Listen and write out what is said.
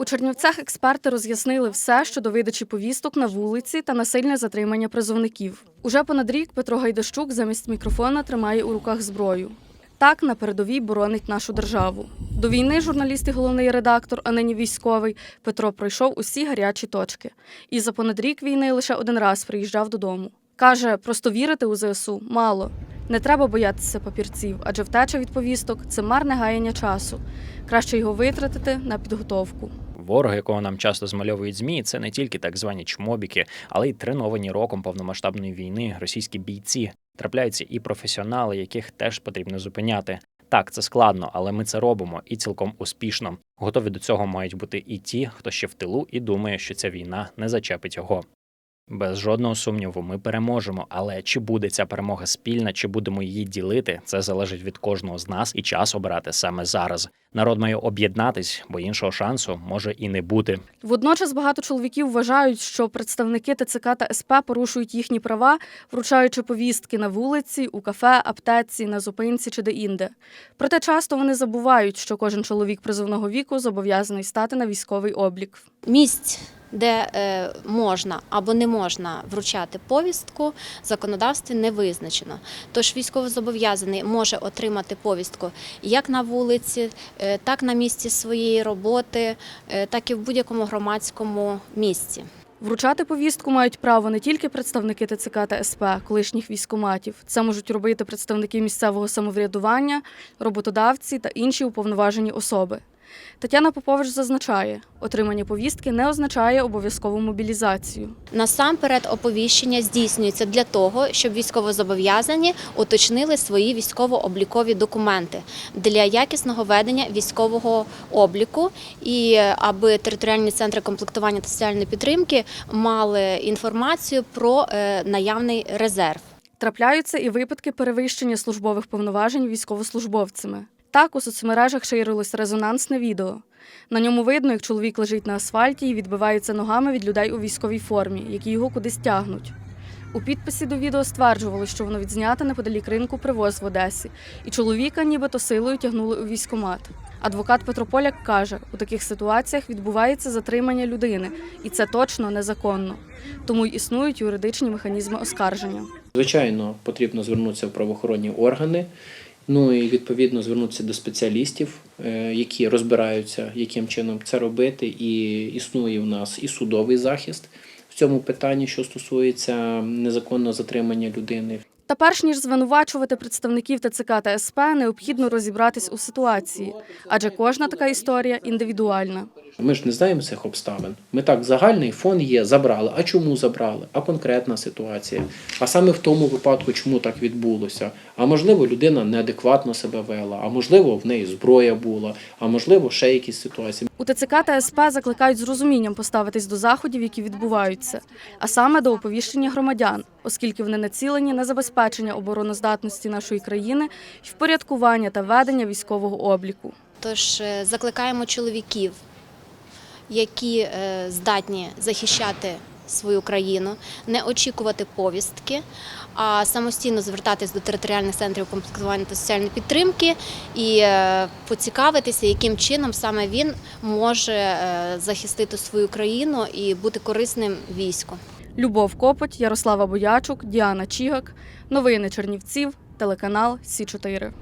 У Чернівцях експерти роз'яснили все щодо видачі повісток на вулиці та насильне затримання призовників. Уже понад рік Петро Гайдащук замість мікрофона тримає у руках зброю. Так на передовій боронить нашу державу. До війни журналіст і головний редактор, а нині військовий, Петро пройшов усі гарячі точки. І за понад рік війни лише один раз приїжджав додому. Каже, просто вірити у ЗСУ мало. Не треба боятися папірців, адже втеча від повісток це марне гаяння часу. Краще його витратити на підготовку. Ворог, якого нам часто змальовують змі, це не тільки так звані чмобіки, але й треновані роком повномасштабної війни російські бійці. Трапляються і професіонали, яких теж потрібно зупиняти. Так, це складно, але ми це робимо і цілком успішно. Готові до цього мають бути і ті, хто ще в тилу і думає, що ця війна не зачепить його. Без жодного сумніву, ми переможемо. Але чи буде ця перемога спільна, чи будемо її ділити, це залежить від кожного з нас і час обирати саме зараз. Народ має об'єднатись, бо іншого шансу може і не бути. Водночас багато чоловіків вважають, що представники ТЦК та СП порушують їхні права, вручаючи повістки на вулиці, у кафе, аптеці, на зупинці чи де-інде. Проте часто вони забувають, що кожен чоловік призовного віку зобов'язаний стати на військовий облік. місць, де е, можна або не можна вручати повістку, законодавстві не визначено. Тож військовозобов'язаний може отримати повістку як на вулиці, е, так на місці своєї роботи, е, так і в будь-якому громадському місці. Вручати повістку мають право не тільки представники ТЦК та СП, колишніх військоматів. Це можуть робити представники місцевого самоврядування, роботодавці та інші уповноважені особи. Тетяна Попович зазначає, отримання повістки не означає обов'язкову мобілізацію. Насамперед оповіщення здійснюється для того, щоб військовозобов'язані уточнили свої військово-облікові документи для якісного ведення військового обліку і аби територіальні центри комплектування та соціальної підтримки мали інформацію про е, наявний резерв. Трапляються і випадки перевищення службових повноважень військовослужбовцями. Так у соцмережах ширилось резонансне відео. На ньому видно, як чоловік лежить на асфальті і відбивається ногами від людей у військовій формі, які його кудись тягнуть. У підписі до відео стверджували, що воно відзнято неподалік ринку привоз в Одесі, і чоловіка нібито силою тягнули у військомат. Адвокат Петро Поляк каже, у таких ситуаціях відбувається затримання людини, і це точно незаконно. Тому й існують юридичні механізми оскарження. Звичайно, потрібно звернутися в правоохоронні органи, ну і відповідно звернутися до спеціалістів, е, які розбираються, яким чином це робити. І існує в нас і судовий захист в цьому питанні, що стосується незаконного затримання людини. Та перш ніж звинувачувати представників ТЦК та СП, необхідно розібратись у ситуації, адже кожна така історія індивідуальна. Ми ж не знаємо цих обставин. Ми так загальний фон є, забрали. А чому забрали? А конкретна ситуація. А саме в тому випадку, чому так відбулося. А можливо, людина неадекватно себе вела, а можливо, в неї зброя була, а можливо, ще якісь ситуації. У ТЦК та СП закликають з розумінням поставитись до заходів, які відбуваються, а саме до оповіщення громадян, оскільки вони націлені на забезпечення обороноздатності нашої країни і впорядкування та ведення військового обліку. Тож е, закликаємо чоловіків, які е, здатні захищати свою країну, не очікувати повістки, а самостійно звертатись до територіальних центрів комплектування та соціальної підтримки і е, поцікавитися, яким чином саме він може захистити свою країну і бути корисним війську. Любов Копоть, Ярослава Боячук, Діана Чігак. Новини Чернівців, телеканал Сі 4